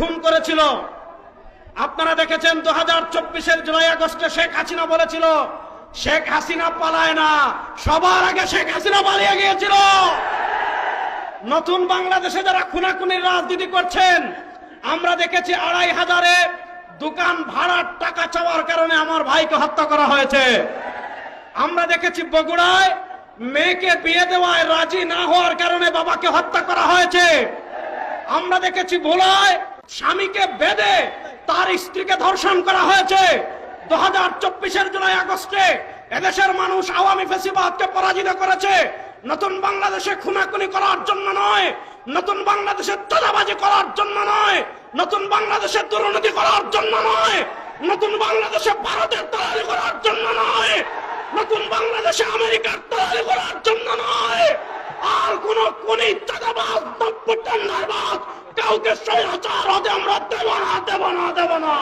খুন করেছিল। আপনারা দেখেছেন দু হাজার চব্বিশের জুলাই আগস্টে শেখ হাসিনা বলেছিল, শেখ হাসিনা পালায় না, সবার আগে শেখ হাসিনা পালিয়ে গিয়েছিল। নতুন বাংলাদেশে যারা খুনাখুনির রাজনীতি করছেন, আমরা দেখেছি আড়াই হাজারে দোকান ভাড়ার টাকা চাওয়ার কারণে আমার ভাইকে হত্যা করা হয়েছে। আমরা দেখেছি বগুড়ায় মেয়েকে বিয়ে দেওয়ায় রাজি না হওয়ার কারণে বাবাকে হত্যা করা হয়েছে। আমরা দেখেছি ভোলায় স্বামীকে বেঁধে তার স্ত্রীকে ধর্ষণ করা হয়েছে। দু হাজার চব্বিশের জুলাই আগস্টে এদেশের মানুষ আওয়ামী ফেসিবাদকে পরাজিত করেছে। নতুন বাংলাদেশে খুনাখুনি করার জন্য নয়, নতুন বাংলাদেশে চাঁদাবাজি করার জন্য নয়, নতুন বাংলাদেশে দুর্নীতি করার জন্য নয়, নতুন বাংলাদেশে ভারতের তৈরি করার জন্য নয়, নতুন বাংলাদেশে আমেরিকার তৈরি করার জন্য নয়। আর কোন কোন টেন্ডারবাজ কাউকে স্বৈরাচার হতে আমরা দেব না দেব না দেব না।